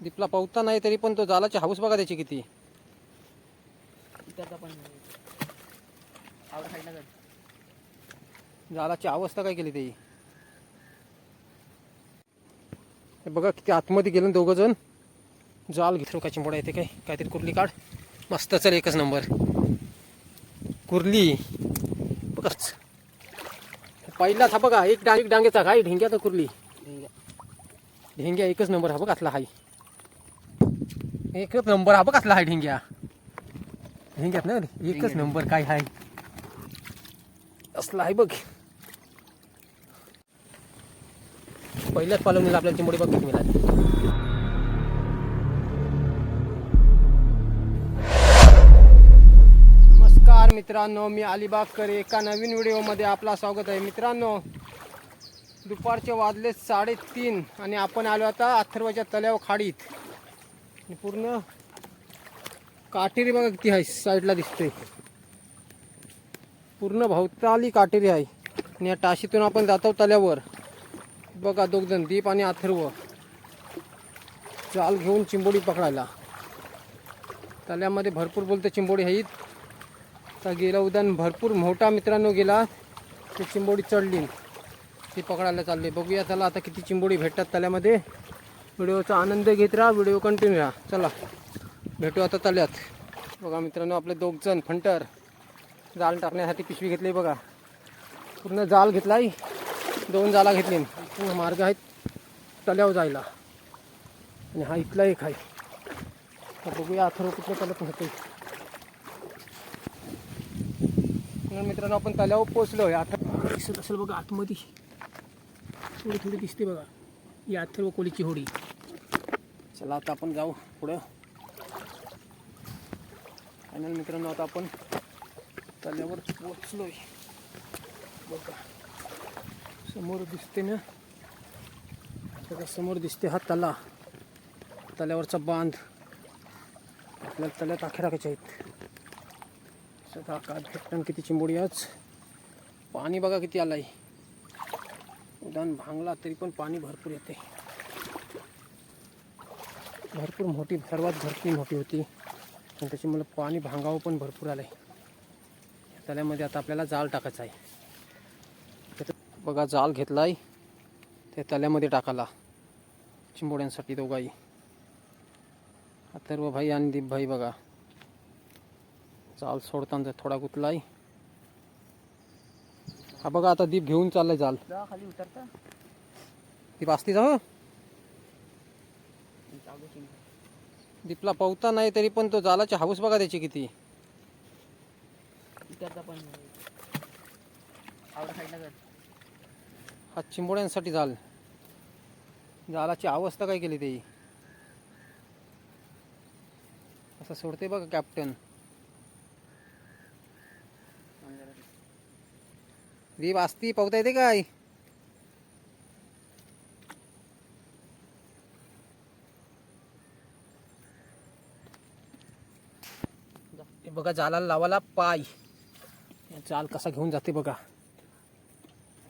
दीपला पावता नाही तरी पण तो जालाची हाऊस बघा त्याची किती. जालाची अवस्था काय केली त्याची हे बघा किती आतमध्ये गेलं दोघं जण. जाल घेतलो का चिंबोडा येते काय? काहीतरी कुर्ली काढ. मस्त चल एकच नंबर. कुर्ली. बघच. पहिलाच हा बघा एक डांग एक डांगेचा काय ढेंग्याचा कुर्ली. ढेंग्या. एकच नंबर हा बघ असला हाय. एकच नंबर. हा असला हाय ढेंग्या. ढेंग्यात ना एकच नंबर काय हाय. असला आहे बघ. पहिल्याच पालवणीला आपल्याला चिंबोडी बघ किती मिळाली. नमस्कार मित्रांनो मी अलिबागकर. एका नवीन व्हिडिओमध्ये आपला स्वागत आहे. मित्रांनो दुपारचे वाजले साडेतीन आणि आपण आलो आता अथर्वाच्या तल्यावर खाडीत. आणि पूर्ण काटेरी बघा किती आहे साईडला दिसतोय. पूर्ण भोवताली काटेरी आहे. आणि या टाशीतून आपण जातो तल्यावर बघा दोघजण दीप आणि अथर्व. जाल घेऊन चिंबोडी पकडायला. तल्यामध्ये भरपूर बोलते चिंबोडी आहेत. तर गेला उद्यान भरपूर मोठा मित्रांनो गेला. ते चिंबोडी चढली. ती पकडायला चालली. बघूया त्याला आता किती चिंबोडी भेटतात तल्यामध्ये व्हिडिओचा आनंद घेत राहा व्हिडिओ कंटिन्यू राहा. चला भेटू आता तल्यात बघा मित्रांनो आपले दोघजण फंटर जाल टाकण्यासाठी पिशवी घेतली बघा. पूर्ण जाल घेतला दोन जाला घेतली. मार्ग आहेत तल्यावर जायला. आणि हा इथला एक आहे. बघूया अथर्व कुठलं तल्यात होते मित्रांनो आपण तल्यावर पोचलो आहे आता दिसत असेल बघा आतमध्ये. थोडी थोडी दिसते बघा. ही अथर्व कोळीची होडी. चला आता आपण जाऊ पुढं. फायनल मित्रांनो आता आपण तल्यावर पोचलो बघा. समोर दिसते ना? बघा समोर दिसते हा तला. तल्यावरचा बांध. आपल्याला तल्यात आखे टाकायचे आहेत. सध्या काय भेटण किती चिंबोडी आज? पाणी बघा किती आलंय. उदान भांगला तरी पण पाणी भरपूर येते भरपूर मोठी सर्वात भरपूर मोठी होती. आणि त्याच्यामुळे पाणी भांगावं पण भरपूर आलंय. तल्यामध्ये आता आपल्याला जाळ टाकायचा आहे. तर बघा जाळ घेतलाय. ते तल्यामध्ये टाकाला चिंबोड्यांसाठी दोघाही. अथर्व भाई आणि दीप भाई बघा. जाल सोडताना थोडा गुतलाय. हा बघा आता दीप घेऊन चाललाय जाल जा खाली उतरता? दीप असती चिंब दीपला पावता नाही तरी पण तो जालाची हाऊस बघा त्याची किती. पण हा चिंबोड्यांसाठी जाल. जालाची अवस्था काय केली ते असं सोडते बघा कॅप्टन दीप असती पावता येते काय? हे बघा जालाला लावाला पाय. जाल कसा घेऊन जाते बघा.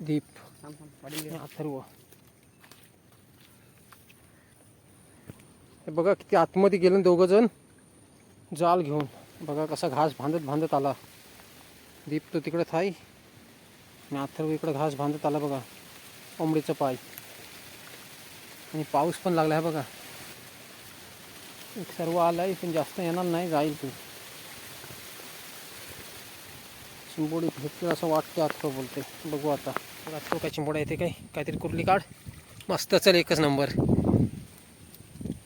दीप. अथर्व. हे बघा किती आतमध्ये गेलं दोघं जण जाल घेऊन. बघा कसा घास बांधत बांधत आला. दीप तो तिकडे थाई. आणि अथर्व इकडे घास बांधत आला बघा. कोंबडीचं पाय. आणि पाऊस पण लागला आहे बघा. एक सर्व आलाय पण जास्त येणार नाही जाईल तू. चिंबोडी भेटते असं वाटतं आता बोलते बघू आता. बघा तो काय चिंबोडा येते काय? काहीतरी कुर्ली काढ. मस्त चल एकच नंबर.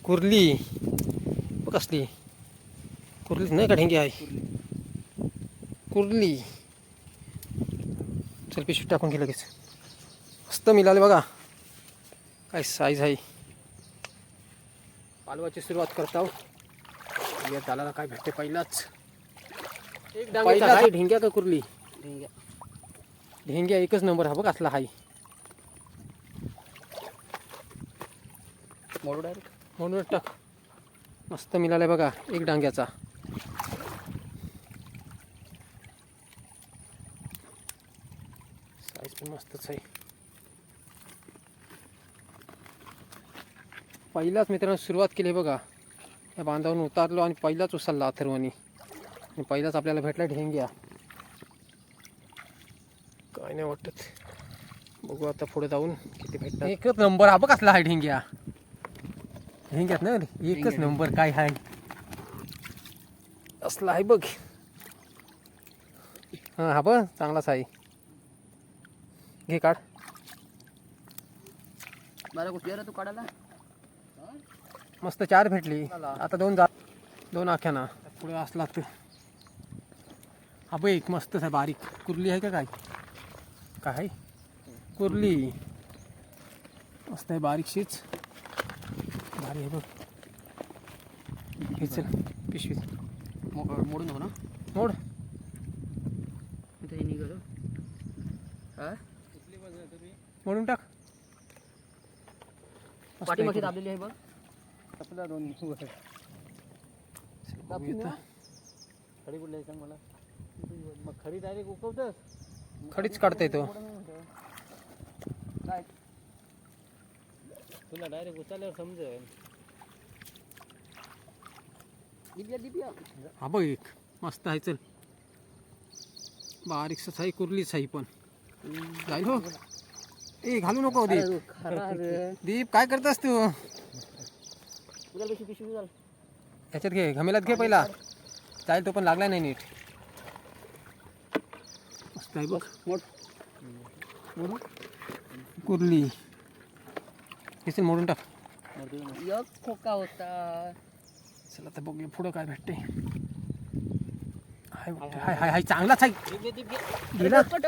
कुर्ली. बघ कसली? कुर्ली नाही का ढेंगी आहे? कुर्ली. चल पिशवी टाकून घे लगेच. मस्त मिळाले बघा. काय साईज आहे. पालवाची सुरुवात करता. या दालाला काय भेटते पहिलाच. ढेंग्या का कुर्ली? ढेंग्या. ढेंग्या एकच नंबर हा बघ असला हाय. मोडू डायरेक्ट टाक. मस्त मिळालाय बघा एक डांग्याचा. साईज पण मस्तच आहे. पहिलाच मित्रांनो सुरुवात केली बघा. या बांधावरून उतारलो आणि पहिलाच उचलला अथर्वनी. पहिलाच आपल्याला भेटला ढेंग्या काय नाही वाटत. बघू आता पुढे जाऊन किती भेटतात. एकच नंबर हा बघ असला आहे ढेंग्या ढेंग्यात ना एकच. नंबर काय आहे. असला आहे बघ. हां हा बघ चांगलाच आहे. घे काढ. मला कुठली रे तू काढायला? मस्त चार भेटली. आता दोन जा दोन आख्याना. पुढे असला तर. हा बघ एक मस्तच आहे बारीक कुर्ली आहे का काय काय आहे? कुर्ली। मस्त आहे बारीकशीच भारी आहे बघ। हे चल पिशवी मो- मोडून नको ना। मोड। इथं हे? निघालो मोडून टाक. मस्त. दाबलेली आहे बघ. आपला दोन बघू. खडी कुठली सांग मला. मग खडी डायरेक्ट उकवतस? खडीच काढता येतो काय? तुला डायरेक्ट उचलल्यावर समजेल. हा बघ एक. मस्त आहे चल. बारीकच आहे कुर्लीच आहे पण. जाईल हो. ए घालू नको दीप. खरा रे. दीप काय करतास तू? उचल पिशवी पिशवी उचल ह्याच्यात घे घमेलात घे पहिला. जाईल तो पण लागला नाही नीट. मस्त आहे बघ मोड कुर्ली. किसन मोडून टाक. एक खोका होता. चला आता बघूया पुढं काय भेटते हाय. हाय हाय हाय चांगलाच आहे.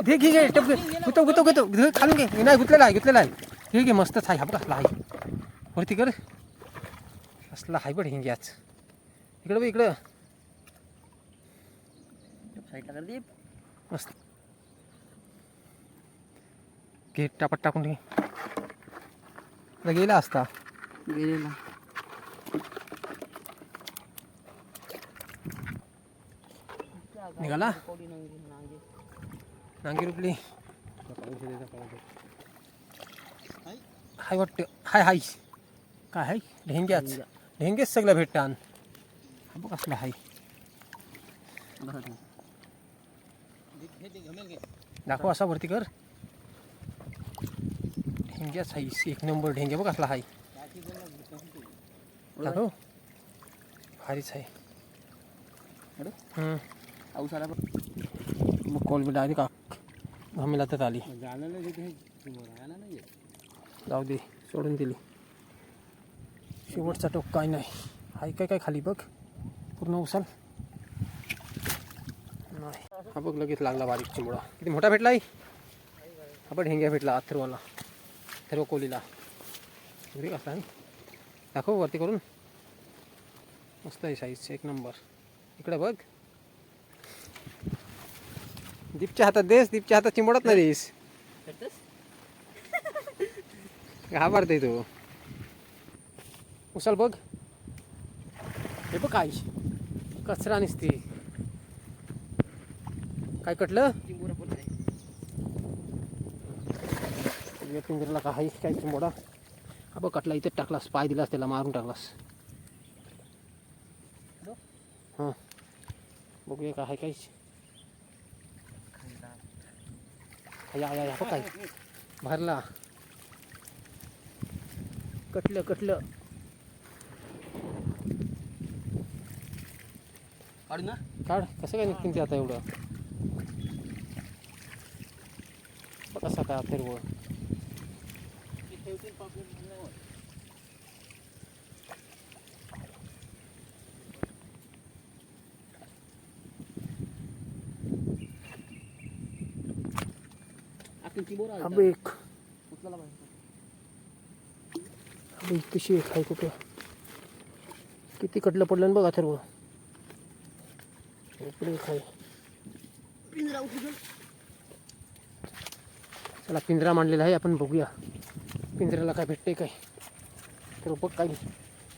घे घे घे टप घे. गुतो गुतो गुतो घे खालून घे. नाही गुतलेला आहे गुतलेला आहे. घे घे मस्तच आहे हा बघ असला आहे. वरती कर. असला आहे बघ हिंग्याच इकडं बघ इकडं. साईडला कर दीप. मस्त. घे टापट टाकून घे आता गेला असता. गेलेला. निघाला? नांगी रुपली. हाय वाटतं. हाय हाय. काय हाय? ढेंग्याच ढेंगेच सगळं भेटतान बघ असला हाय. दाखव असा वरती कर. ढेंग्याच हाय एक नंबर ढेंग्या बघ असला हाय. दाखव भारीच आहे. पाऊस आला बघ मग कॉल डायरेक्ट आली. नाही तिथे. राहणार नाही जाऊ दे सोडून दिली. शेवटचा टोक काय नाही. हाय काय काय खाली बघ. पूर्ण उसाल नाही. हा बघ लगेच लागला बारीक चिमुळा. किती मोठा भेटला हा बघ ढेंग्या भेटला अथर्वला अथर्व कोलीला आहे दाखव वरती करून. मस्त आहे साईज एक नंबर इकडे बघ. दीपच्या हातात देस दीपच्या हातात चिंबडत नाही देस. घाबरते तू. उचल बघ. हे बघ काय कचरा निसते. काय कटलं चिंबोरा पण आहे या पिंजऱ्याला काय काय चिंबोडा हा बघ कटला इथे टाकलास पाय दिलास त्याला मारून टाकलास. हां. बघूया काय आहे काय? या या बघ काय भरला. कटलं कटलं. काढू ना. काढ. कसं काय निघतील ते आता एवढं? बघ कसा काय फिरवं एक. बघ कशी एक आहे कुठं? किती कटलं पडलं बघ इकडे एक आहे. चला पिंजरा मांडलेला आहे आपण बघूया. पिंजऱ्याला काय भेटते काय? तर बघ काही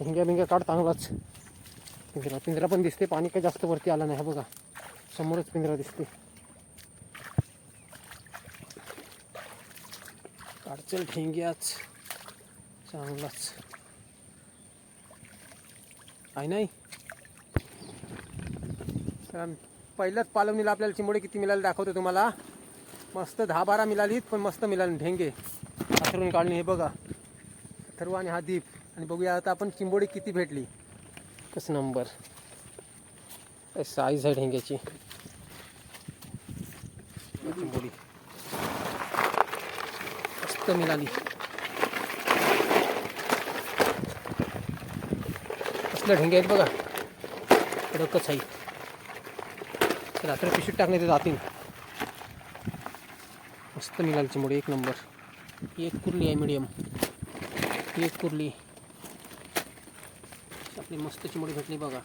भिंग्या भिंग्या काढ चांगलाच. पिंजरा पिंजरा पण दिसते पाणी काही जास्त वरती आलं नाही हा बघा. समोरच पिंजरा दिसते काढचल ठेंग्याच. चांगलाच. आहे नाही? तर पहिल्याच पालवणीला आपल्याला चिंबोडी किती मिळाले दाखवतो तुम्हाला. मस्त दहा बारा मिळालीत पण मस्त मिळाले ढेंगे अथरून काढणे हे बघा. अथर्व आणि हा दीप. आणि बघूया आता आपण चिंबोडी किती भेटली. कस नंबर. साईज आहे ढेंग्याची. चिंबोडी मस्त मिळाली कसल्या ढेंग्या आहेत बघा. कडकच आहे. रात्र पिशवीत टाकणे जातील मस्त मिळाली चिंबोडी एक नंबर. एक कुर्ली आहे मिडियम एक कुर्ली. आपली मस्त चिंबोडी भेटली बघा.